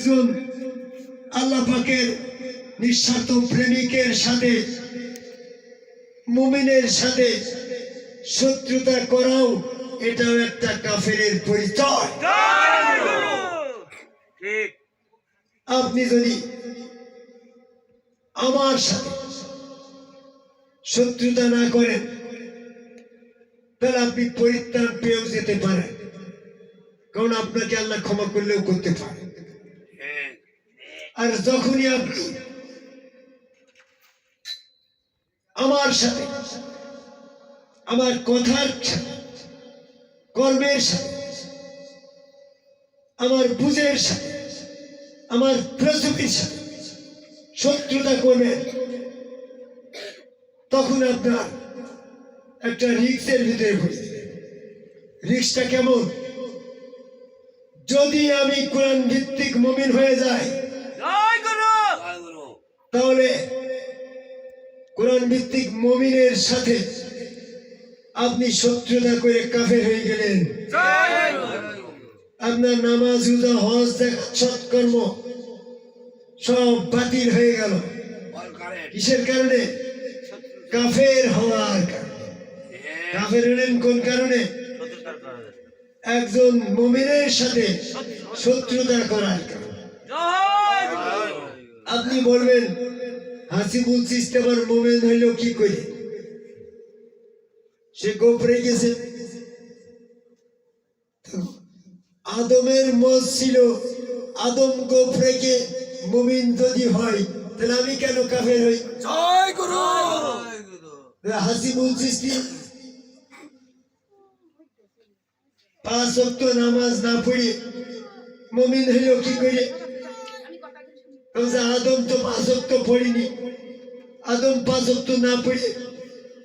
একজন আল্লাহ পাকের নিঃস্বার্থ প্রেমিকের সাথে মুমিনের সাথে শত্রুতা করাও এটাও একটা কাফেরের পরিচয়। আপনি যদি আমার সাথে শত্রুতা না করেন তাহলে আপনি পরিত্রাণ পেয়েও যেতে পারেন। কারণ আপনাকে আল্লাহ ক্ষমা করলেও করতে পারে ঠিক আর যখনই আপনি আমার সাথে, আমার কথার সাথে, কর্মের সাথে, আমার বুঝের সাথে, আমার প্রযুক্তির সাথে শত্রুতা করবেন, তখন আপনার একটা রিক্সের ভিতরে যাবেন। রিক্সটা কেমন যদি আমি কোরআন ভিত্তিক মমিন হয়ে গুরু তাহলে কোরআন ভিত্তিক মমিনের সাথে আপনি শত্রুতা করে কাফের হয়ে গেলেন। আপনার নামাজ, রোজা, হজ সৎকর্ম সব বাতিল হয়ে গেল। কিসের কারণে? কাফের হওয়ার কাফের হলেন কোন কারণে? একজন মমিনের সাথে শত্রুতা করার আপনি বলবেন হাসিবুল সিস্টেমার মোমেন হইল কি করে সে গোপরে গেছে। আদমের মত ছিল আদম গোপ রেখে মুমিন যদি হয় তাহলে আমি কেন কাফের হই? গুরু! হাসিবুল সিস্টি পাঁচ অক্ট নামাজ না পড়ে মুমিন হইল কি করে আদম তো পাঁচ অক্ট পড়িনি আদম পাঁচ অক্ট না পড়ে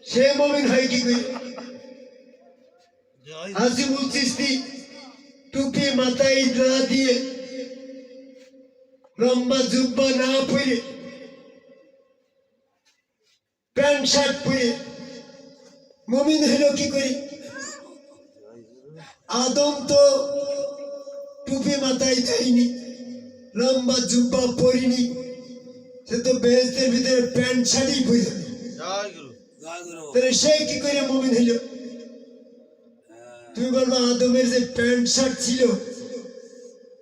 সে মমিন হয় কি করে? হাসিবুল চিস্তি টুপি মাথায় না দিয়ে লম্বা জুব্বা না পরে প্যান্ট শার্ট পরে মমিন হলো কি করে? আদম তো টুপি মাথায় দেয়নি লম্বা জুব্বা পরিনি সে তো বেহেস্তের ভিতরে প্যান্ট শার্টই পরে তাহলে সে কি করে মমিন হইল? তুমি বলব আদমের যে প্যান্ট শার্ট ছিল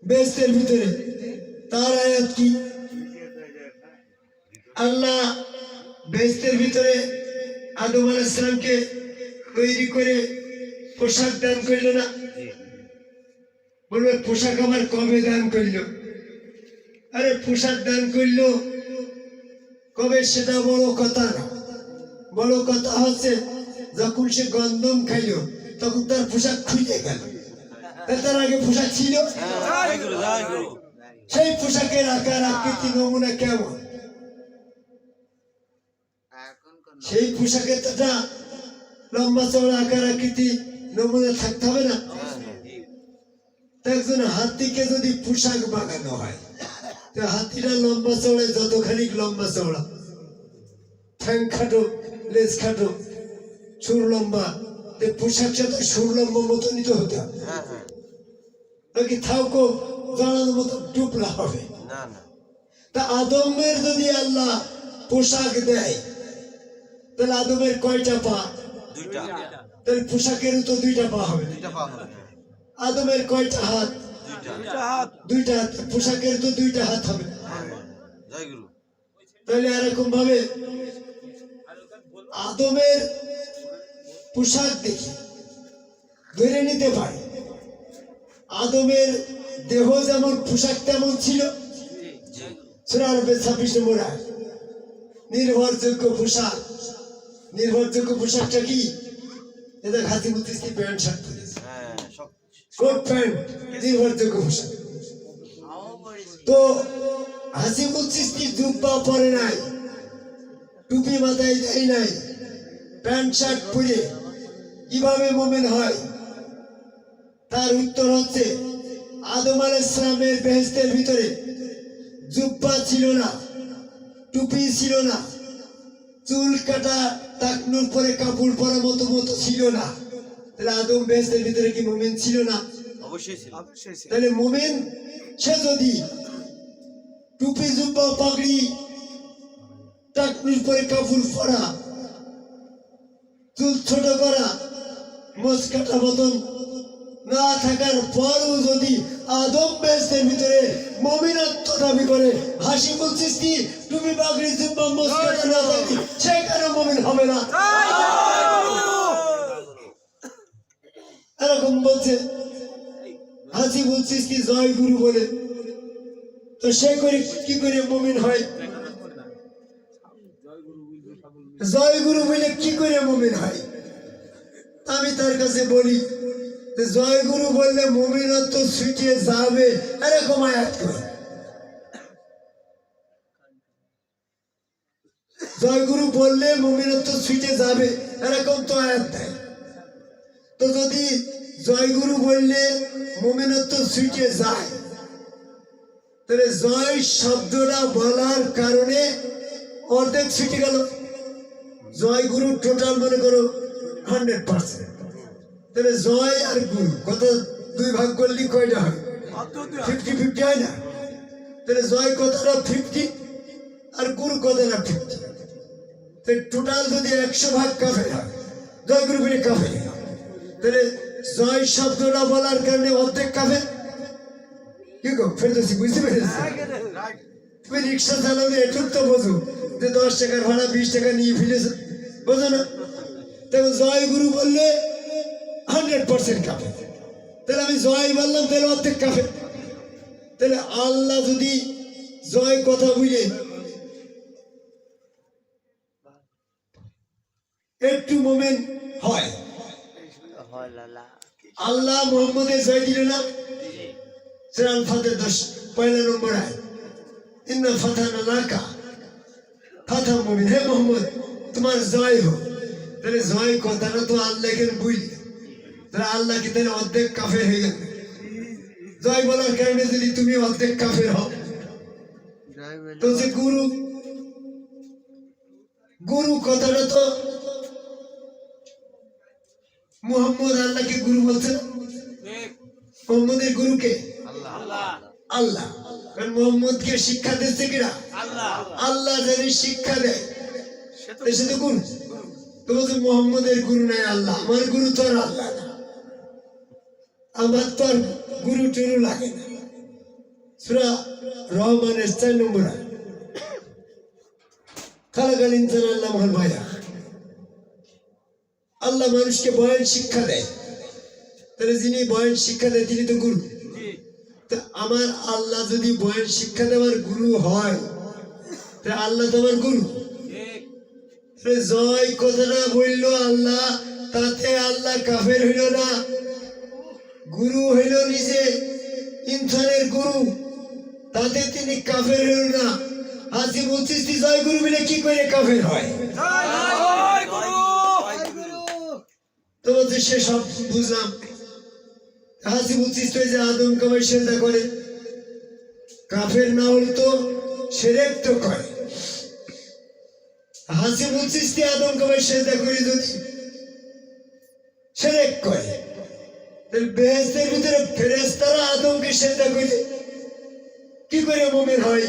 বেস্তের ভিতরে তার আয়াত কি? আল্লাহ বেস্তের ভিতরে আদম আলাইসালামকে তৈরি করে পোশাক দান করল না? বলবে পোশাক আমার কবে দান করল? আরে পোশাক দান করল। কবে সেটা বড় কথা বড় কথা হচ্ছে, যখন সে গন্ধম খাইলো, তখন তার পোশাক খুঁজে গেল। তার আগে পোশাক ছিল? সেই পোশাকের আকার, আকৃতি, নমুনা কেমন? সেই পোশাকের একটা লম্বা চওড়া আকার, আকৃতি, নমুনা থাকতে হবে না? একজন হাতিকে যদি পোশাক বানানো হয় তো হাতিটা লম্বা চওড়ায় যতখানি লম্বা চওড়া। ঠ্যাং খাটো লেজ খাটো সুর লম্বা। তো পোশাকটা তো সুর লম্বা মতনই তো হতে হবে। হ্যাঁ হ্যাঁ। নাকি থাকো জানানোর মতো টুকরা হবে? না না। তা আদমের যদি আল্লাহ পোশাক দেয় তাহলে আদমের কয়টা পা? তাহলে পোশাকেরও তো দুইটা পা হবে। দুইটা পা হবে। আদমের কয়টা হাত? দুইটা হাত পোশাকের তো দুইটা হাত হবে। তাহলে এরকম ভাবে আদমের পোশাক দেখি ধরে নিতে পারে। আদমের দেহ যেমন পোশাক তেমন ছিল। ছাব্বিশ নম্বর নির্ভরযোগ্য পোশাক। নির্ভরযোগ্য পোশাকটা কি? এটা ঘাতি মুতিস্তি প্যান্ট শার্ট হ্যাঁ কোট প্যান্ট। নির্ভরযোগ্য তো জুব্বা পরে নাই। টুপি মাথায় দেয় নাই। প্যান্ট, শার্ট পরে কীভাবে মোমেন হয়? তার উত্তর হচ্ছে, আদম আল ইসলামের বেহেস্তের ভিতরে জুব্বা ছিল না, টুপি ছিল না, চুল কাটা টাকনুর পরে কাপড় পরা মতো মতো ছিল না। তাহলে আদম বেহেস্তের ভিতরে কি মোমেন ছিল না? অবশ্যই ছিল। তাহলে মোমেন সে যদি টুপি জুব্বা পাগড়ি টাকনির পরে কাপড় পরা চুল ছোট করা মোচ কাটা মতন না থাকার পরও যদি আদম বেসদের ভিতরে মমিনত্ব দাবি করে হাসি বলছিস কি তুমি বাগড়ি জুব্বা মোচ কাটা না থাকি সে কেন মমিন হবে না? এরকম বলছে। হাসি বলছিস কি, জয় গুরু বলে। তো সে করে কি করে মমিন হয়? জয় গুরু বলে কি করে মমিন হয়? আমি তার কাছে বলি, জয় গুরু বললে মমিনত্ব ছুটিয়ে যাবে। এরকম আয়াত করে। জয় গুরু বললে মমিনত্ব ছুটে যাবে। এরকম তো আয়াত দেয়। তো যদি জয় গুরু বললে, মমিনত্ব ছুটে যায়। তাহলে জয় শব্দটা বলার কারণে অর্ধেক ছুটে গেল। জয় গুরু টোটাল মনে করো হান্ড্রেড পার্সেন্ট তাহলে জয় আর গুরু, কত দুই ভাগ করলে কয়টা হয়? ফিফটি ফিফটি হয় না? তাহলে জয় কতটা ফিফটি আর গুরু কতটা ফিফটি টোটাল যদি একশো ভাগ কাফের হয় জয় গুরু বলে কাফের তাহলে জয় শব্দটা বলার কারণে অর্ধেক কাফের কি গো ফেরদৌসি বুঝতে পেরেছি? তুমি রিক্সা চালালে এটুক তো বোঝো। যে দশ টাকার ভাড়া, বিশ টাকা নিয়ে ফেলেছো, বোঝো না? দেখো, জয় গুরু বললে হান্ড্রেড পার্সেন্ট কাফে তাহলে আমি জয় বললাম, তাহলে অর্ধেক কাফে তাহলে আল্লাহ যদি জয় কথা বুঝে একটু মোমেন্ট হয়। আল্লাহ মোহাম্মদের জয় দিল না সেরাল ফাতের দশ পয়লা নম্বর আয়। ইন্না ফাতানা লাকা ফাতা মুমিন। হে মোহাম্মদ তোমার জয় হোক। তাহলে জয় কথাটা তো আল্লাহকে বুঝলি তাহলে আল্লাহ কি তাহলে অর্ধেক কাফের হয়ে গেল? জয় বলার কারণে যদি তুমি অর্ধেক কাফের হও। তো যে গুরু। গুরু কথাটা তো মুহাম্মদ আল্লাহকে গুরু বলছে না? মোহাম্মদের গুরুকে? আল্লাহ। কারণ মোহাম্মদকে শিক্ষা দিচ্ছে কিনা আল্লাহ। জানি শিক্ষা দেয়। সে তো গুরু। তো বলছে মোহাম্মদের গুরু নাই আল্লাহ। আমার গুরু তো আর আল্লাহ না। আমার তো আর গুরু টুরু লাগে না। সুরা রহমানের চার নম্বর আয়। খালাকাল ইনসান আল্লাহ মহান ভাইয়া আল্লাহ মানুষকে বয়ান শিক্ষা দেয়। তাহলে যিনি বয়ান শিক্ষা দেয় তিনি তো গুরু। তা আমার আল্লাহ যদি বয়ান শিক্ষা দেওয়ার গুরু হয় তাহলে আল্লাহ তো আমার গুরু। জয় কথাটা বলল আল্লাহ তাতে আল্লাহ কাফের হইল না। গুরু হইল নিজে ইনসানের গুরু। তাতে তিনি কাফের হইল না। আজকে বলছিস জয় গুরু মিলে কি করে কাফের হয়? তো বলছে সে সব বুঝলাম। হাসি বুঝছিস তুই যে আদম কামাই সেজদা করে কাফের না হলে তো সেরেক তো করে। হাসি বুঝছিস তুই আদম কামাই সেজদা করে যদি সেরেক করে বেহেস্তের ভিতরে ফেরেস্তারা আদমকে সেজদা করে কি করে মোমেন হয়?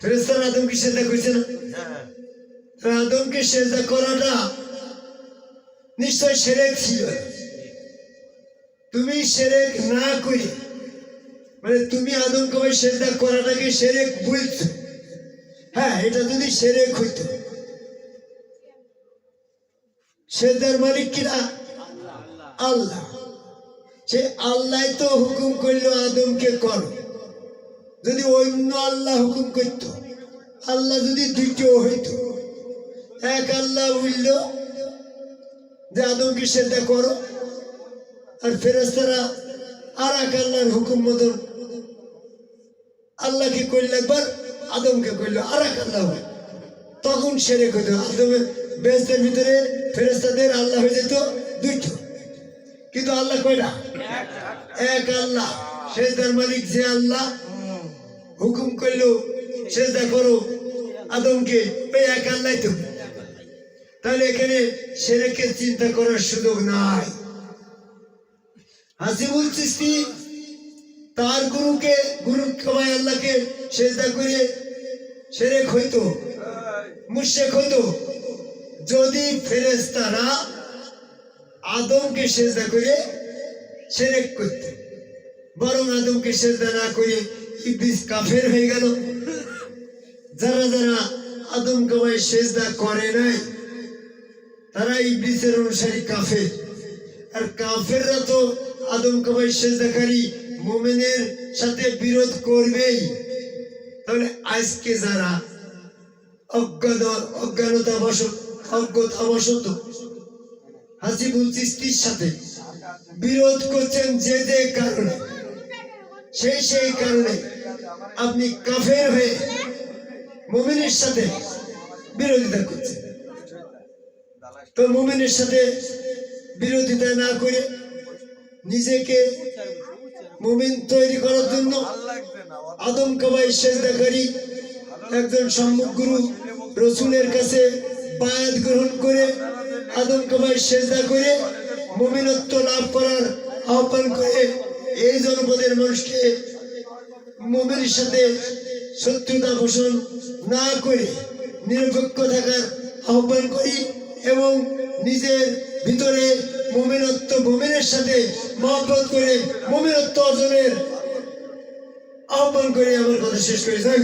ফেরেস্তারা আদমকে সেজদা করছে না? তাহলে আদমকে সেজদা করাটা নিশ্চয় সেরেক ছিল। তুমি সেরেক না করি মানে তুমি আদম কবাই সেজদা করাটাকে সেরেক বলছো। হ্যাঁ এটা যদি সেরেক হইতো। সেজদার মালিক কিনা আল্লাহ। সে আল্লাহ তো হুকুম করল আদমকে করো। যদি অন্য আল্লাহ হুকুম করত, আল্লাহ যদি দ্বিতীয় হইতো। এক আল্লাহ বলল যে আদমকে সেদ্ধা করো? আর ফেরেস্তারা আর এক আল্লাহর হুকুম মতন আল্লাহকে করলে একবার? আদমকে করল, আর এক আল্লাহ তখন সেরে করতো আদমের বেস্তের ভিতরে ফেরেস্তাদের আল্লাহ হয়ে যেত দুইটো। কিন্তু আল্লাহ কয়টা? এক আল্লাহ। সেজদার মালিক যে আল্লাহ, হুকুম করল, সেজদা করো। আদমকে এক আল্লাহ তো। তাহলে এখানে সেরেকে চিন্তা করার সুযোগ নাই। হাসিবুল চিস্তি তার গুরুকে গুরু কমায় আল্লাহকে, সেজদা করে সেরেক হইতো মুশেক হইতো। যদি ফেরেস্তারা আদমকে সেজদা করে সেরেক করত, বরং আদমকে সেজদা না করে ইবলিস কাফের হয়ে গেল। যারা যারা আদম কামায় সেজদা করে নাই তারা ইবলিসের অনুসারী কাফের। আর কাফেররা তো আদম কামাই সেজদাকারী মোমেনের সাথে বিরোধ করবেই। তাহলে আজকে যারা অজ্ঞান অজ্ঞানতা বশত অজ্ঞতা বশত হাসিবুল চিস্তির সাথে বিরোধ করছেন যে যে কারণে সেই সেই কারণে আপনি কাফের হয়ে মোমিনের সাথে বিরোধিতা করছেন। তো মোমিনের সাথে বিরোধিতা না করে নিজেকে মুমিন তৈরি করার জন্য আদম কাবাই সেজদাকারী একজন সম্মুখ গুরু রসুলের কাছে বায়াত গ্রহণ করে আদম কাবাই সেজদা করে মুমিনত্ব লাভ করার আহ্বান করে এই জনপদের মানুষকে মুমিনের সাথে শত্রুতা পোষণ না করে নিরপেক্ষ থাকার আহ্বান করি। এবং নিজের ভিতরে মোমেনত্ব, মোমেনের সাথে মহব্বত করে মোমেনত্ব অর্জনের আহ্বান করে আমার কথা শেষ করে যাই।